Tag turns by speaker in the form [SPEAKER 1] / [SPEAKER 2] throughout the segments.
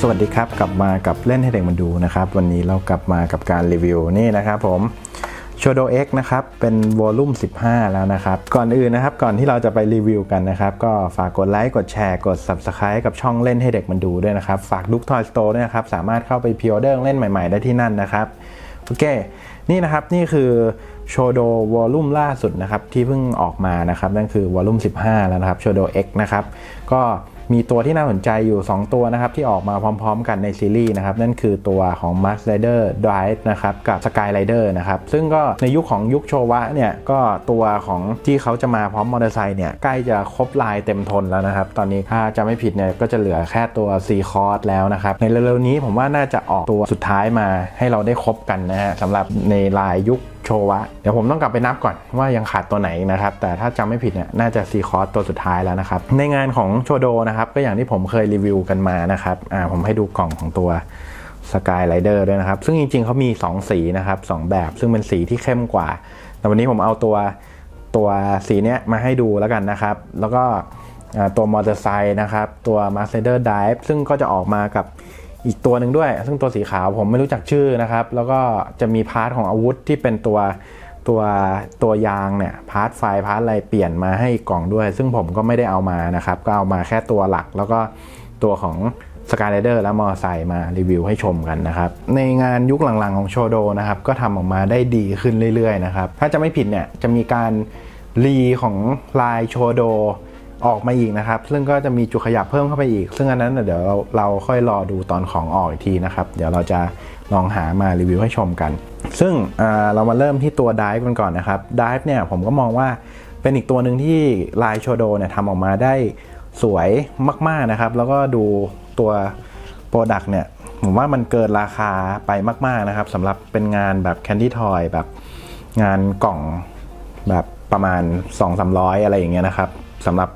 [SPEAKER 1] สวัสดีครับ กลับมากับเล่นให้เด็กมันดูนะครับ วันนี้เรากลับมากับการรีวิวนี่นะครับผม s h o d o X นะครับ เป็นวอลลุ่ม 15 แล้วนะครับ ก่อนอื่นนะครับ ก่อนที่เราจะไปรีวิวกันนะครับ ก็ฝากกดไลค์ กดแชร์ กด Subscribe กับช่องเล่นให้เด็กมันดูด้วยนะครับ ฝากดุ๊กทอยสโตร์ด้วยนะครับ สามารถเข้าไปพิออเดอร์เล่นใหม่ ๆ ได้ที่นั่นนะครับ โอเค นี่นะครับ นี่คือ โชโดวอลลุ่มล่าสุดนะครับที่เพิ่งออกมานะครับนั่นคือวอลลุ่ม15 แล้วนะครับโชโด X นะครับก็มีตัวที่น่าสนใจอยู่ 2 ตัวนะครับที่ออกมาพร้อม ๆ กันในซีรีส์นะครับนั่นคือตัวของ Max Rider Drive นะครับกับ Sky Rider นะครับซึ่งก็ในยุคของยุคโชวะเนี่ยก็ตัวของที่เขาจะมาพร้อมมอเตอร์ไซค์เนี่ยใกล้จะครบลายเต็มทนแล้วนะครับตอนนี้ถ้าจะไม่ผิดเนี่ยก็จะเหลือแค่ตัว C c o r s แล้วนะครับในเร็วๆนี้ผมว่าน่าจะออกตัวสุดท้ายมาให้เราได้ครบกันนะฮะสำหรับในลายยุค โชวะ เดี๋ยวผมต้องกลับไปนับก่อนว่ายังขาดตัวไหนนะครับ แต่ถ้าจำไม่ผิดเนี่ยน่าจะซีคอร์สตัวสุดท้ายแล้วนะครับ ในงานของโชโดนะครับ ก็อย่างที่ผมเคยรีวิวกันมานะครับอ่าผมให้ดูกล่องของตัวสกายไรเดอร์ด้วยนะครับ ซึ่งจริงๆเขามี 2 สีนะครับ 2 แบบ ซึ่งเป็นสีที่เข้มกว่า แต่วันนี้ผมเอาตัวตัวสีเนี้ยมาให้ดูแล้วกันนะครับ แล้วก็ตัวมอเตอร์ไซค์นะครับ ตัว m a s t e r Dive ซึ่งก็จะออกมากับ อีกตัวหนึ่งด้วย ซึ่งตัวสีขาวผมไม่รู้จักชื่อนะครับ แล้วก็จะมีพาร์ทของอาวุธที่เป็นตัวตัวตัวยางเนี่ยพาร์ทไฟพาร์ทอะไรเปลี่ยนมาให้กล่องด้วย ซึ่งผมก็ไม่ได้เอามานะครับ ก็เอามาแค่ตัวหลัก แล้วก็ตัวของสกาย r เดอร์และมอเตอร์ไซค์มารีวิวให้ชมกันนะครับ ในงานยุคหลังๆของโชโดนะครับ ก็ทำออกมาได้ดีขึ้นเรื่อยๆนะครับ ถ้าจะไม่ผิดเนี่ย จะมีการรีของลายโชโด ออกมาอีกนะครับ ซึ่งก็จะมีจุดขยับเพิ่มเข้าไปอีก ซึ่งอันนั้นเดี๋ยวเราเราค่อยรอดูตอนของออกอีกทีนะครับ เดี๋ยวเราจะลองหามารีวิวให้ชมกัน ซึ่งเรามาเริ่มที่ตัว Dive กันก่อนนะครับ Dive เนี่ยผมก็มองว่าเป็นอีกตัวหนึ่งที่ลายโชโดเนี่ยทำออกมาได้สวยมาก ๆนะครับ แล้วก็ดูตัวโปรดักต์เนี่ยผมว่ามันเกินราคาไปมาก ๆนะครับสำหรับเป็นงานแบบ Candy Toy แบบงานกล่องแบบประมาณ 2-300 อะไรอย่างเงี้ยนะครับสำหรับ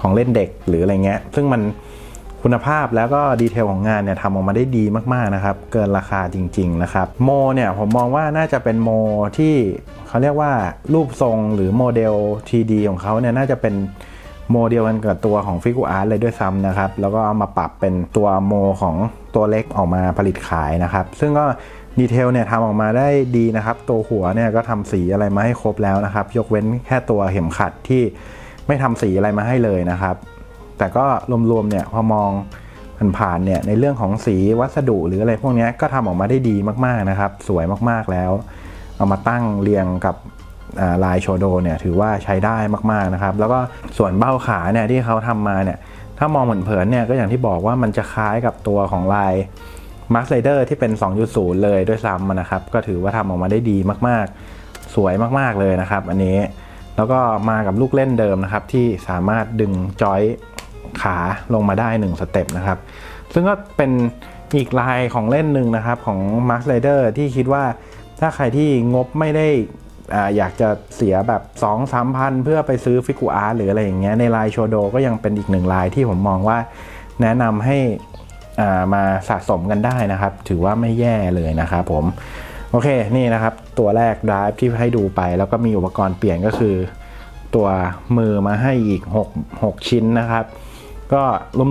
[SPEAKER 1] ของเล่นเด็กหรืออะไรเงี้ย ซึ่งมันคุณภาพแล้วก็ดีเทลของงานเนี่ยทำออกมาได้ดีมากๆนะครับ เกินราคาจริง ๆ นะครับ โมเนี่ยผมมองว่าน่าจะเป็นโมที่เขาเรียกว่ารูปทรงหรือโมเดล 3D ของเขาเนี่ยน่าจะเป็นโมเดลกันกับตัวของฟิกูอาร์ตเลยด้วยซ้ำนะครับ แล้วก็เอามาปรับเป็นตัวโมของตัวเล็กออกมาผลิตขายนะครับ ซึ่งก็ดีเทลเนี่ยทำออกมาได้ดีนะครับ ตัวหัวเนี่ยก็ทำสีอะไรมาให้ครบแล้วนะครับ ยกเว้นแค่ตัวเข็มขัดที่ ไม่ทำสีอะไรมาให้เลยนะครับ แต่ก็รวมๆเนี่ยพอมองผ่านๆเนี่ยในเรื่องของสีวัสดุหรืออะไรพวกนี้ก็ทำออกมาได้ดีมากๆนะครับ สวยมากๆแล้ว เอามาตั้งเรียงกับลายโชโดเนี่ยถือว่าใช้ได้มากๆนะครับ แล้วก็ส่วนเบ้าขาเนี่ยที่เขาทำมาเนี่ยถ้ามองเหมือนเผินเนี่ยก็อย่างที่บอกว่ามันจะคล้ายกับตัวของลาย Max Rider ที่เป็น 2.0 เลยด้วยซ้ำนะครับ ก็ถือว่าทำออกมาได้ดีมากๆ สวยมากๆเลยนะครับ อันนี้ แล้วก็มากับลูกเล่นเดิมนะครับ ที่สามารถดึงจอยขาลงมาได้ 1 สเต็ปนะครับ ซึ่งก็เป็นอีกลายของเล่นหนึ่งนะครับของ Max Rider ที่คิดว่าถ้าใครที่งบไม่ได้อาอยากจะเสียแบบ 2 3 พันเพื่อไปซื้อฟิกูอาร์หรืออะไรอย่างเงี้ยในลายโชโดก็ยังเป็นอีกหนึ่งลายที่ผมมองว่าแนะนำให้อ่ามาสะสมกันได้นะครับ ถือว่าไม่แย่เลยนะครับผม โอเคนี่นะครับ ตัวแรก drive ที่ให้ดูไป แล้วก็มีอุปกรณ์เปลี่ยนก็คือ ตัวมือมาให้อีก 6 6 ชิ้นนะครับ ก็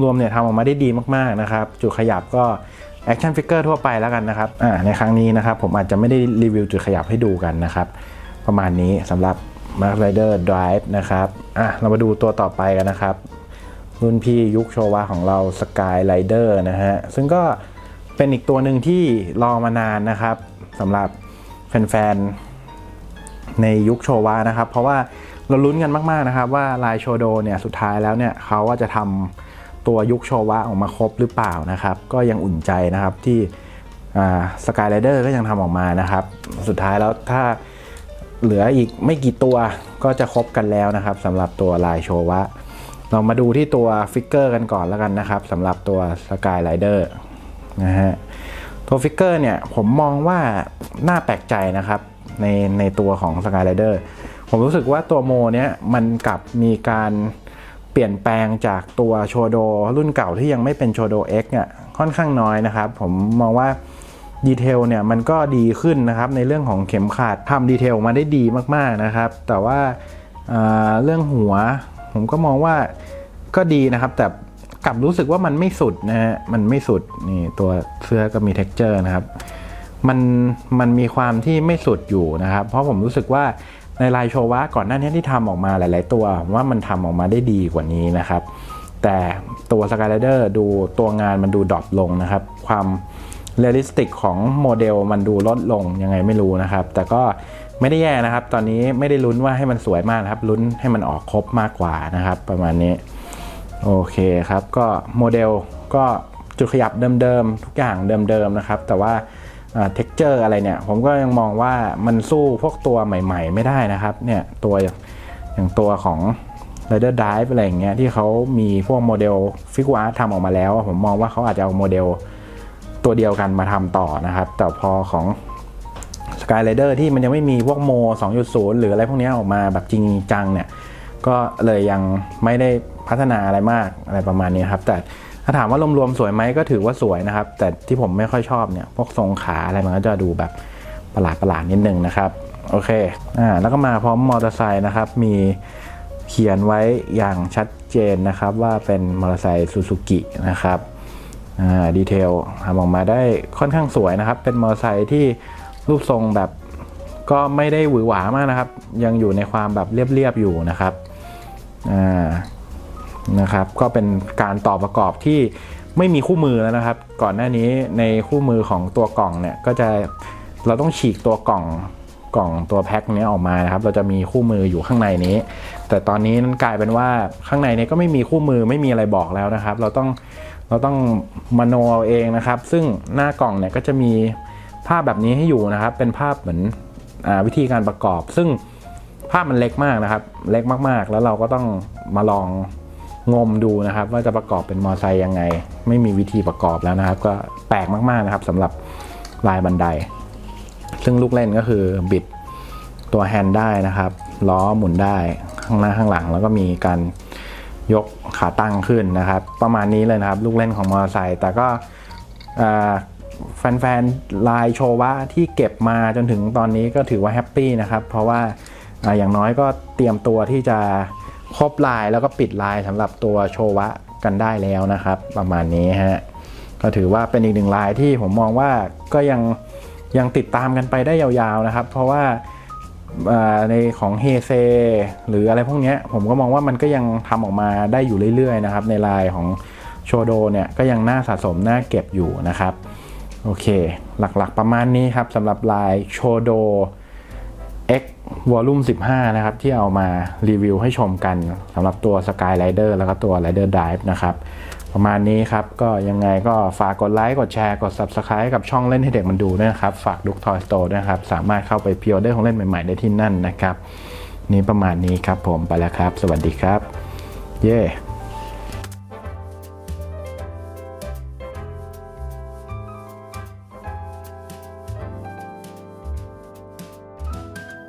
[SPEAKER 1] รวมๆเนี่ยทำออกมาได้ดีมากๆนะครับ จุดขยับก็แอคชั่นฟิกเกอร์ทั่วไปแล้วกันนะครับอ่าในครั้งนี้นะครับ ผมอาจจะไม่ได้รีวิวจุดขยับให้ดูกันนะครับ ประมาณนี้สำหรับ Mark Rider Drive นะครับอะเรามาดูตัวต่อไปกันนะครับ รุ่นพี่ยุคโชวาของเรา Sky Rider นะฮะซึ่งก็เป็นอีกตัวหนึ่งที่รอมานานนะครับ สำหรับแฟนๆในยุคโชวานะครับ เพราะว่าเราลุ้นกันมากๆนะครับ ว่าลายโชโดเนี่ยสุดท้ายแล้วเนี่ยเขาว่าจะทำตัวยุคโชวะออกมาครบหรือเปล่านะครับ ก็ยังอุ่นใจนะครับที่สกายไรเดอร์ก็ยังทำออกมานะครับ สุดท้ายแล้วถ้าเหลืออีกไม่กี่ตัวก็จะครบกันแล้วนะครับสำหรับตัวลายโชวะเรามาดูที่ตัวฟิกเกอร์กันก่อนแล้วกันนะครับสำหรับตัวสกายไรเดอร์นะฮะ ตัวฟิกเกอร์เนี่ยผมมองว่าน่าแปลกใจนะครับในในตัวของ Sky Rider ผมรู้สึกว่าตัวโมเนี้ยมันกลับมีการเปลี่ยนแปลงจากตัวโชโดรุ่นเก่าที่ยังไม่เป็นโชโด X เนี่ยค่อนข้างน้อยนะครับ ผมมองว่าดีเทลเนี่ยมันก็ดีขึ้นนะครับในเรื่องของเข็มขัดทำดีเทลมาได้ดีมากๆนะครับ แต่ว่าอ่าเรื่องหัวผมก็มองว่าก็ดีนะครับแต่ กลับรู้สึกว่ามันไม่สุดนะฮะมันไม่สุดนี่ตัวเสื้อก็มี t e x t อร์นะครับมันมันมีความที่ไม่สุดอยู่นะครับ เพราะผมรู้สึกว่าในลายโชวะก่อนหน้านี้ที่ทำออกมาหลาย ๆ ตัวผมว่ามันทำออกมาได้ดีกว่านี้นะครับ แต่ตัวสกายไ i เดอร์ดูตัวงานมันดูดรอปลงนะครับ ความเรียลลิสติกของโมเดลมันดูลดลงยังไงไม่รู้นะครับ แต่ก็ไม่ได้แย่นะครับ ตอนนี้ไม่ได้ลุ้นว่าให้มันสวยมากนะครับลุ้นให้มันออกครบมากกว่านะครับ ประมาณนี้ โอเคครับ ก็โมเดลก็จุดขยับเดิมๆ ทุกอย่างเดิมๆนะครับ แต่ว่าเท็กเจอร์อะไรเนี่ย ผมก็ยังมองว่ามันสู้พวกตัวใหม่ๆ ไม่ได้นะครับ เนี่ยตัวอย่างตัวของ Rider Dive อะไรอย่างเงี้ยที่เขามีพวกโมเดลฟิกวาร์ทำออกมาแล้ว ผมมองว่าเขาอาจจะเอาโมเดลตัวเดียวกันมาทำต่อนะครับ แต่พอของ Sky Rider ที่มันยังไม่มีพวกโม 2.0 หรืออะไรพวกนี้ออกมาแบบจริงจังเนี่ย ก็เลยยังไม่ได้ พัฒนาอะไรมากอะไรประมาณนี้ครับ แต่ถ้าถามว่ารวมๆสวยไหมก็ถือว่าสวยนะครับ แต่ที่ผมไม่ค่อยชอบเนี่ยพวกทรงขาอะไรมันก็จะดูแบบประหลาดประหลาดๆนิดนึงนะครับโอเคอ่าแล้วก็มาพร้อมมอเตอร์ไซค์นะครับมีเขียนไว้อย่างชัดเจนนะครับ ว่าเป็นมอเตอร์ไซค์ซูซูกินะครับอ่าดีเทลทำออกมาได้ค่อนข้างสวยนะครับ เป็นมอเตอร์ไซค์ที่รูปทรงแบบก็ไม่ได้หวือหวามากนะครับ ยังอยู่ในความแบบเรียบๆอยู่นะครับอ่า นะครับ ก็เป็นการต่อประกอบที่ไม่มีคู่มือแล้วนะครับ ก่อนหน้านี้ในคู่มือของตัวกล่องเนี่ยก็จะเราต้องฉีกตัวกล่องกล่องตัวแพ็คนี้ออกมานะครับ เราจะมีคู่มืออยู่ข้างในนี้ แต่ตอนนี้นั้นกลายเป็นว่าข้างในเนี้ก็ไม่มีคู่มือไม่มีอะไรบอกแล้วนะครับ เราต้องเราต้องมโนเอาเองนะครับ ซึ่งหน้ากล่องเนี่ยก็จะมีภาพแบบนี้ให้อยู่นะครับ เป็นภาพเหมือนอวิธีการประกอบ ซึ่งภาพมันเล็กมากนะครับ เล็กมากๆ แล้วเราก็ต้องมาลอง งมดูนะครับ ว่าจะประกอบเป็นมอไซค์ยังไง ไม่มีวิธีประกอบแล้วนะครับ ก็แปลกมากๆนะครับสำหรับลายบันได ซึ่งลูกเล่นก็คือบิดตัวแฮนด์ได้นะครับล้อหมุนได้ข้างหน้าข้างหลัง แล้วก็มีการยกขาตั้งขึ้นนะครับ ประมาณนี้เลยนะครับ ลูกเล่นของมอเตอร์ไซค์แต่ก็แฟนๆลายโชวะที่เก็บมาจนถึงตอนนี้ก็ถือว่าแฮปปี้นะครับ เพราะว่าอาอย่างน้อยก็เตรียมตัวที่จะ ครบลายแล้วก็ปิดลายสำหรับตัวโชวะกันได้แล้วนะครับ ประมาณนี้ฮะก็ถือว่าเป็นอีกหนึ่งลายที่ผมมองว่าก็ยังยังติดตามกันไปได้ยาวๆนะครับ เพราะว่าในของเฮเซหรืออะไรพวกเนี้ยผมก็มองว่ามันก็ยังทำออกมาได้อยู่เรื่อยๆนะครับ ในลายของโชโดเนี่ยก็ยังน่าสะสมน่าเก็บอยู่นะครับ โอเค หลักๆประมาณนี้ครับสำหรับลายโชโด X Volume 15 นะครับ ที่เอามารีวิวให้ชมกันสำหรับตัว Sky Rider แล้วก็ตัว Rider Dive นะครับ ประมาณนี้ครับ ก็ยังไงก็ฝากกดไลค์ กดแชร์ กด Subscribe กับช่องเล่นให้เด็กมันดูด้วยนะครับ ฝากดุกทอยสโตร์ด้วยนะครับ สามารถเข้าไปพิออเดอร์ของเล่นใหม่ๆ ได้ที่นั่นนะครับ นี่ประมาณนี้ครับผมไปแล้วครับ สวัสดีครับ เย้